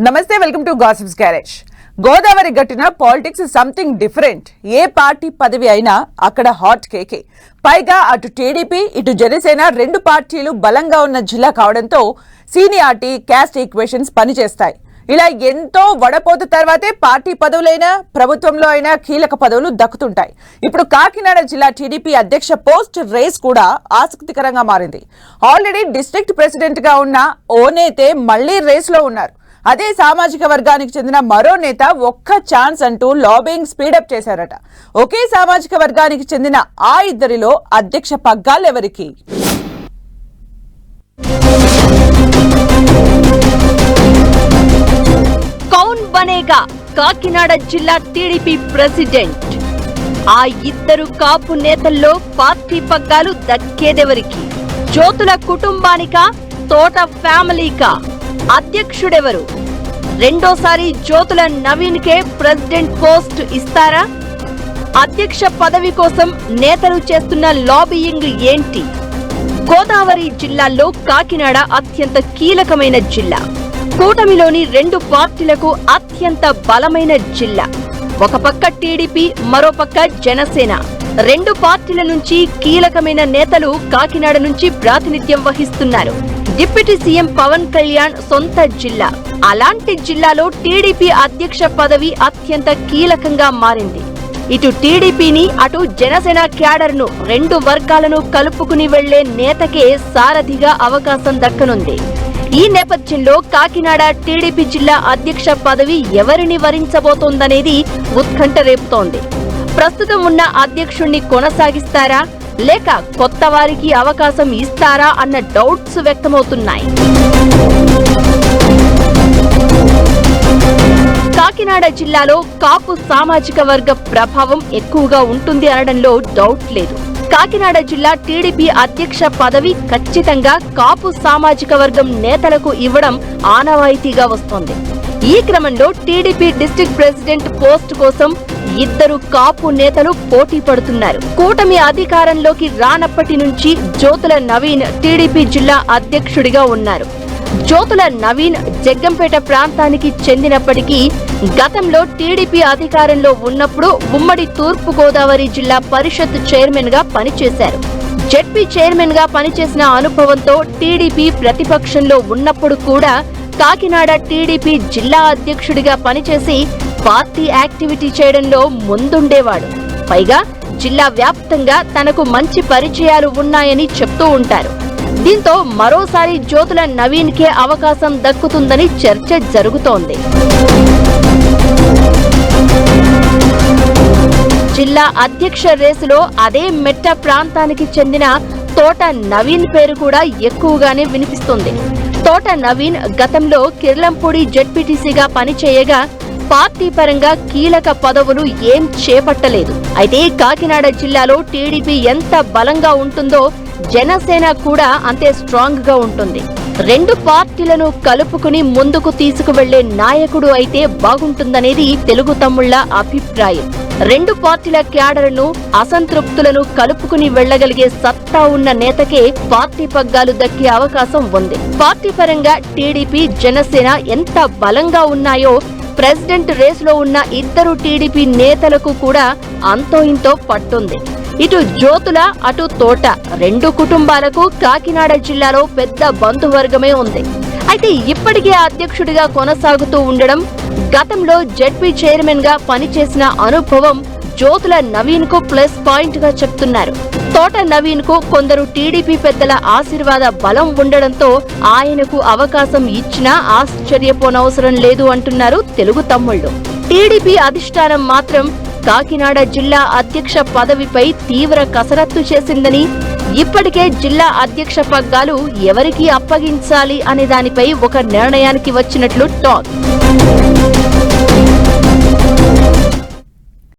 నమస్తే welcome to gossips garage. Godavari గట్టిన politics something different ఏ పార్టీ పదవి అయినా అక్కడ హాట్ కేకే. పైగా అటు టీడీపీ ఇటు జనసేన రెండు పార్టీలు బలంగా ఉన్న జిల్లా కావడంతో సీనియార్టీ క్యాస్ట్ ఈక్వేషన్స్ పనిచేస్తాయి. ఇలా ఎంతో వడపోత తర్వాతే పార్టీ పదవులైనా ప్రభుత్వంలో అయినా కీలక పదవులు దక్కుతుంటాయి. ఇప్పుడు కాకినాడ జిల్లా టీడీపీ అధ్యక్ష పోస్ట్ రేస్ కూడా ఆసక్తికరంగా మారింది. ఆల్రెడీ డిస్ట్రిక్ట్ ప్రెసిడెంట్గా ఉన్న ఓనేతే మళ్ళీ రేస్లో ఉన్నారు. అదే సామాజిక వర్గానికి చెందిన మరో నేత ఒక్క ఛాన్స్ అంటూ లాబింగ్ స్పీడప్ చేశారట. ఒకే సామాజిక వర్గానికి చెందిన ఆ ఇద్దరిలో అధ్యక్ష పగ్గాలెవరికి? కౌన్ బనేగా కాకినాడ జిల్లా టీడీపీ ప్రెసిడెంట్. ఆ ఇద్దరు కాపు నేతల్లో పార్టీ పగ్గాలు దక్కేదెవరికి? జ్యోతుల కుటుంబానికా తోట ఫ్యామిలీకా? అధ్యక్షుడెవరు? రెండోసారి జ్యోతుల నవీన్కే ప్రెసిడెంట్ పోస్ట్ ఇస్తారా? అధ్యక్ష పదవి కోసం నేతలు చేస్తున్న లాబియింగ్ ఏంటి? గోదావరి జిల్లాల్లో కాకినాడ అత్యంత కీలకమైన జిల్లా. కూటమిలోని రెండు పార్టీలకు అత్యంత బలమైన జిల్లా. ఒక పక్క టీడీపీ మరో పక్క జనసేన. రెండు పార్టీల నుంచి కీలకమైన నేతలు కాకినాడ నుంచి ప్రాతినిధ్యం వహిస్తున్నారు. డిప్యూటీ సీఎం పవన్ కళ్యాణ్ సొంత జిల్లా. అలాంటి జిల్లాలో టీడీపీ అధ్యక్ష పదవి అత్యంత కీలకంగా మారింది. ఇటు టీడీపీని అటు జనసేన క్యాడర్ను రెండు వర్గాలను కలుపుకుని వెళ్ళే నేతకే సారథిగా అవకాశం దక్కనుంది. ఈ నేపథ్యంలో కాకినాడ టీడీపీ జిల్లా అధ్యక్ష పదవి ఎవరిని వరించబోతోందనేది ఉత్కంఠ రేపుతోంది. ప్రస్తుతం ఉన్న అధ్యక్షుణ్ణి కొనసాగిస్తారా? లేక కొత్త వారికి అవకాశం ఇస్తారా అన్న డౌట్స్ వ్యక్తమవుతున్నాయి. కాకినాడ జిల్లాలో కాపు సామాజిక వర్గ ప్రభావం ఎక్కువగా ఉంటుంది అనడంలో డౌట్ లేదు. కాకినాడ జిల్లా టీడీపీ అధ్యక్ష పదవి ఖచ్చితంగా కాపు సామాజిక వర్గం నేతలకు ఇవ్వడం ఆనవాయితీగా వస్తోంది. ఈ క్రమంలో టీడీపీ డిస్ట్రిక్ట్ ప్రెసిడెంట్ పోస్ట్ కోసం ఇద్దరు కాపు నేతలు పోటీ పడుతున్నారు. కూటమి అధికారంలోకి రానప్పటి నుంచి జ్యోతుల నవీన్ టీడీపీ జిల్లా అధ్యక్షుడిగా ఉన్నారు. జ్యోతుల నవీన్ జగ్గంపేట ప్రాంతానికి చెందినప్పటికీ గతంలో టీడీపీ అధికారంలో ఉన్నప్పుడు ఉమ్మడి తూర్పు గోదావరి జిల్లా పరిషత్ చైర్మన్గా పనిచేశారు. జెడ్పీ చైర్మన్గా పనిచేసిన అనుభవంతో టీడీపీ ప్రతిపక్షంలో ఉన్నప్పుడు కూడా కాకినాడ టీడీపీ జిల్లా అధ్యక్షుడిగా పనిచేసి పార్టీ యాక్టివిటీ చేయడంలో ముందుండేవాడు. పైగా జిల్లా వ్యాప్తంగా తనకు మంచి పరిచయాలు ఉన్నాయని చెప్తూ ఉంటారు. దీంతో మరోసారి జ్యోతుల నవీన్కే అవకాశం దక్కుతుందని చర్చ జరుగుతోంది. జిల్లా అధ్యక్ష రేసులో అదే మెట్ట ప్రాంతానికి చెందిన తోట నవీన్ పేరు కూడా ఎక్కువగానే వినిపిస్తుంది. తోట నవీన్ గతంలో కిర్లంపూడి జెడ్పీటీసీగా పనిచేయగా పార్టీ పరంగా కీలక పదవులు ఏం చేపట్టలేదు. అయితే కాకినాడ జిల్లాలో టీడీపీ ఎంత బలంగా ఉంటుందో జనసేన కూడా అంతే స్ట్రాంగ్గా ఉంటుంది. రెండు పార్టీలను కలుపుకుని ముందుకు తీసుకువెళ్ళే నాయకుడు అయితే బాగుంటుందనేది తెలుగు తమ్ముళ్ళ అభిప్రాయం. రెండు పార్టీల క్యాడర్ను అసంతృప్తులను కలుపుకుని వెళ్ళగలిగే సత్తా ఉన్న నేతకే పార్టీ పగ్గాలు దక్కే అవకాశం ఉంది. పార్టీ పరంగా టీడీపీ జనసేన ఎంత బలంగా ఉన్నాయో ప్రెసిడెంట్ రేసులో ఉన్న ఇద్దరు టీడీపీ నేతలకు కూడా అంతో ఇంతో పట్టుంది. ఇటు జ్యోతుల అటు తోట. రెండు కుటుంబాలకు కాకినాడ జిల్లాలో పెద్ద బంధువర్గమే ఉంది. అయితే ఇప్పటికే అధ్యక్షుడిగా కొనసాగుతూ ఉండడం గతంలో జెడ్పీ చైర్మన్గా పనిచేసిన అనుభవం జ్యోతుల నవీన్కు ప్లస్ పాయింట్గా చెప్తున్నారు. తోట నవీన్కు కొందరు టీడీపీ పెద్దల ఆశీర్వాద బలం ఉండడంతో ఆయనకు అవకాశం ఇచ్చినా ఆశ్చర్యపోనవసరం లేదు అంటున్నారు తెలుగు తమ్ముళ్ళు. టీడీపీ అధిష్టానం మాత్రం కాకినాడ జిల్లా అధ్యక్ష పదవిపై తీవ్ర కసరత్తు చేసిందని ఇప్పటికే జిల్లా అధ్యక్ష పగ్గాలు ఎవరికి అప్పగించాలి అనే దానిపై ఒక నిర్ణయానికి వచ్చినట్లు టాక్.